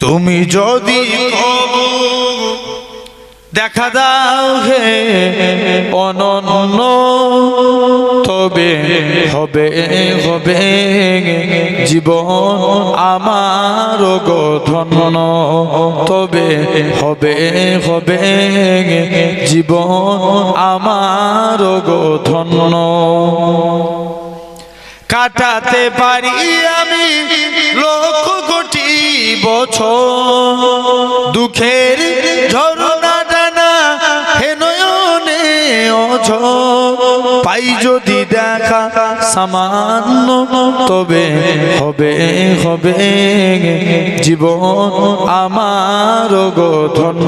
তুমি যদি দেখা দাও হে অনন্য, তবে হবে হবে জীবন আমার গঠন। তবে হবে হবে জীবন আমার গঠন। কাটাতে পারি আমি লক্ষ কোটি বছর। দুঃখের ঝরনা টানা হেনয়নে অঝ পাই দেখা সামান্য, তবে হবে হবে। জীবন আমার গঠন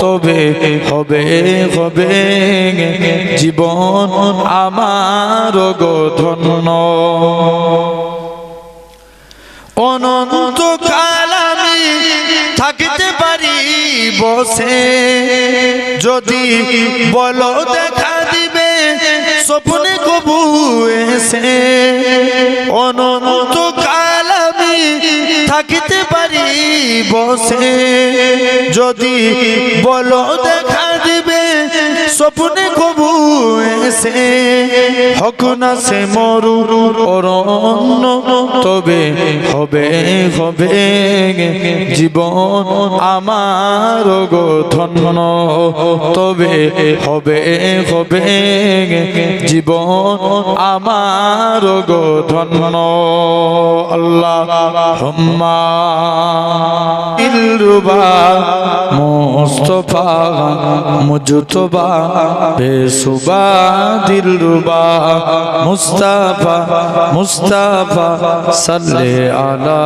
তবে হবে হবে। জীবন আমার গঠন অনন্ত কাল আমি থাকিতে পারি বসে। যদি বলো দেখা স্বপ্নে কবু এসে অনন্ত কাল আমি থাকিতে পারি বসে। যদি বলো দেখা দিবে, স্বপ্নে কবু এসে হক না সে মরু, অরণ্য তবে হবে হবে। জীবন আমার গঠন তবে হবে হবে। জীবন আমার গঠন। আল্লাহ হুম্মা ইলরুবা মুস্তফা মুজতবা বেসুবা ربا، دل ربا، مصطفیٰ مصطفیٰ، صلی علی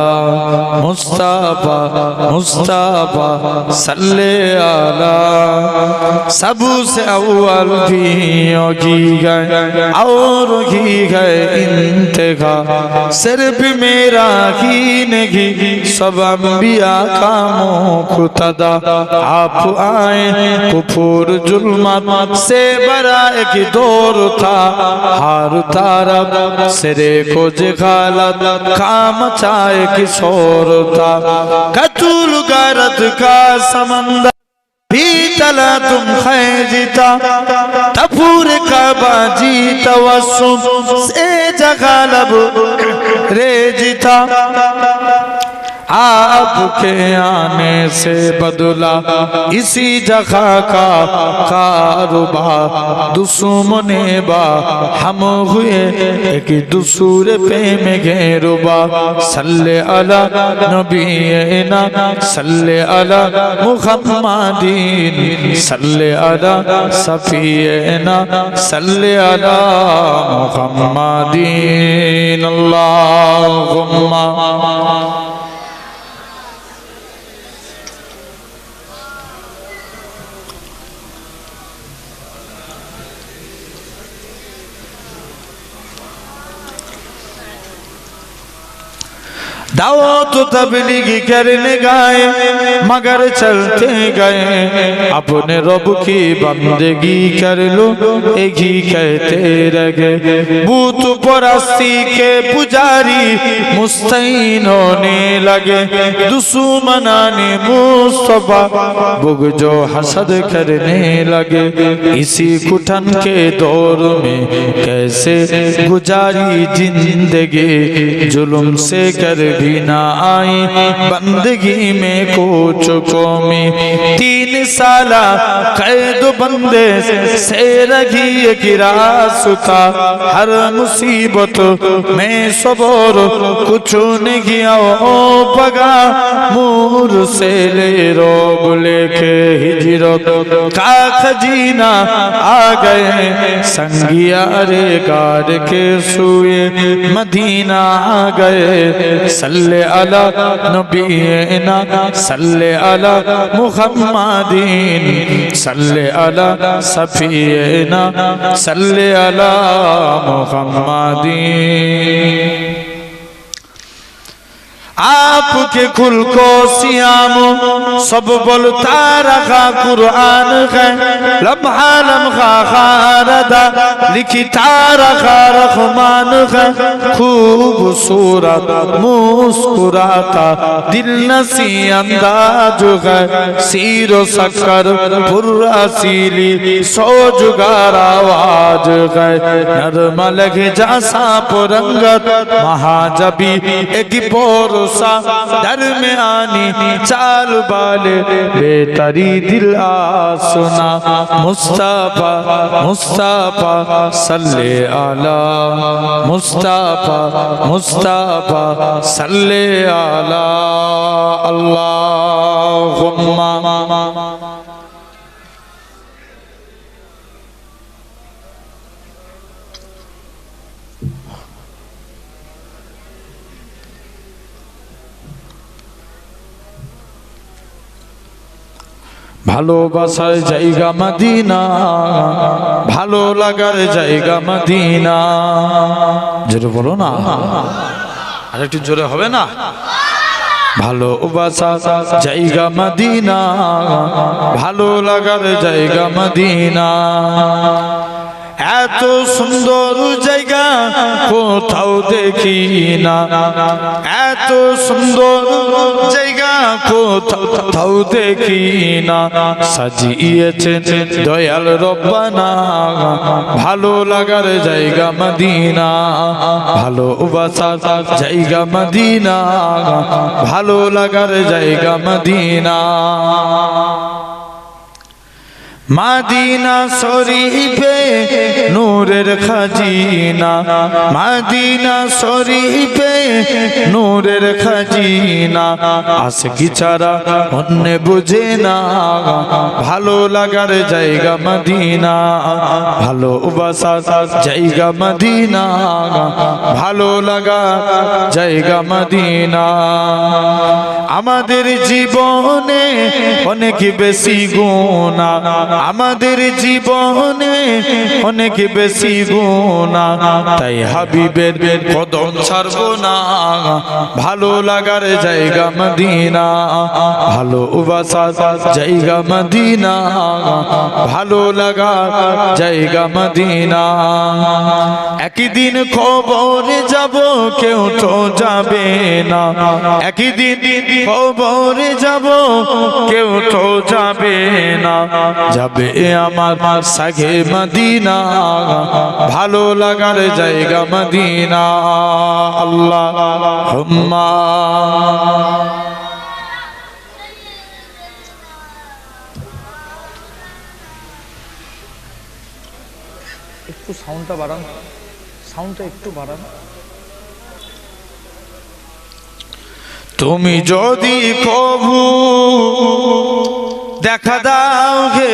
مصطفیٰ مصطفیٰ، صلی علی. سب سے اول بھی کی گئے، اور کی گئے انتہا. صرف میرا کی نگی سب انبیاء کا تدا. آپ آئے کفور جلمت سے برائے एक दौर था हार तारब सिरे को जगालत काम चाहे किशोर था कतुल गरत का समंदर भी तला तुम खैजिता तफूर का बाजी तवसुम से जगालब रे آپ کے آنے سے بدلا اسی جگہ کا کاروبار دسمن با، ہم ہوئے ایک دسور پہ میں گیروبا صلی اللہ نبینا سلے اللہ محمدین، صلی اللہ صفینا، صلی اللہ محمدین۔ दावत तबलीग करने गए मगर चलते गए अपने रब की बंदगी कर लो एक ही कहते रह गए बूत परस्ती के पुजारी मुस्तैन होने लगे दुश्मनाने मुस्तफा बुग जो हसद करने लगे इसी कुठन के दौर में कैसे गुजारी जिंदगी जुल्म से कर भी نہ آئی بندگی میں کوچھ کو تین سالہ قید بندے سے رگی گرا ستا ہر مصیبت میں صبر، کچھ نگیا او بگا مور سے لے روب لے کے ہجرت کا خجینہ آ گئے۔ سنگیا رے گار کے سوئے، مدینہ آگئے گئے۔ صلی علی نبینا صلی علی محمدین صلی علی صفینا صلی علی محمدین۔ आपके खुल को सियाम सब बोलता रखा कुरान है लम्हा लम्हा खारदा लिखता रखा रहमान है खूबसूरत मुस्कुराता दिल नसी अंदाज है सीरो शक्कर पुर्रासीली सो जुगार आवाज है नरम लगे जासा पुरंगत महाजबी एक भरोसा در میں آنی، چال بال بیتری دل آسنا مصطفیٰ مصطفیٰ، صلی اللہ۔ مصطفیٰ مصطفیٰ، صلی اللہ۔ اللہ غمہ ভালোবাসার জায়গা মদিনা, ভালো লাগার জায়গা মদিনা। জোরে বলো না। আর একটু জোরে হবে না? ভালোবাসা জায়গা মদিনা, ভালো লাগার জায়গা মদিনা। এত সুন্দর জায়গা কোথাও দেখি না। এত সুন্দর কোথাও দেখি না। সাজিয়েছেন দয়াল রব্বানা। ভালো লাগার জায়গা মদিনা। ভালোবাসা জায়গা মদিনা। ভালো লাগার জায়গা মদিনা। মাদিনা শরীফে নূরের খাজিনা। মাদিনা শরীফে নূরের খাজিনা। আশকি ছাড়া অন্য বুঝে না। ভালো লাগার জায়গা মদিনা। ভালোবাসা জায়গা মদিনা। ভালো লাগা জায়গা মদিনা। আমাদের জীবনে অনেক বেশি গুণা। আমাদের জীবনে অনেক বেশি গুণা। তাই হাবিবের কদম ছাড়ব না। ভালো লাগার জায়গা মদিনা। ভালোবাসা জায়গা মদিনা। ভালো লাগার জায়গা মদিনা। একদিন খবর যাব, কেউ তো যাবে না। একদিন খবর যাব, কেউ তো যাবে না। যাবে আমার সাগে মদিনা। ভালো লাগার জায়গা মদিনা। আল্লাহ হুম্মা। একটু সাউন্ডটা বাড়ান। সাউন্ডটা একটু বাড়ান। তুমি যদি কবু দেখা দাও গে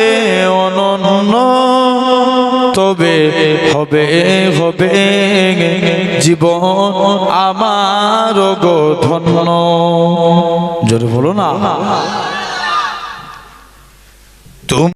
অনন্য, তবে হবে হবে জীবন আমার গো ধন্য জোরে বলো না। তুমি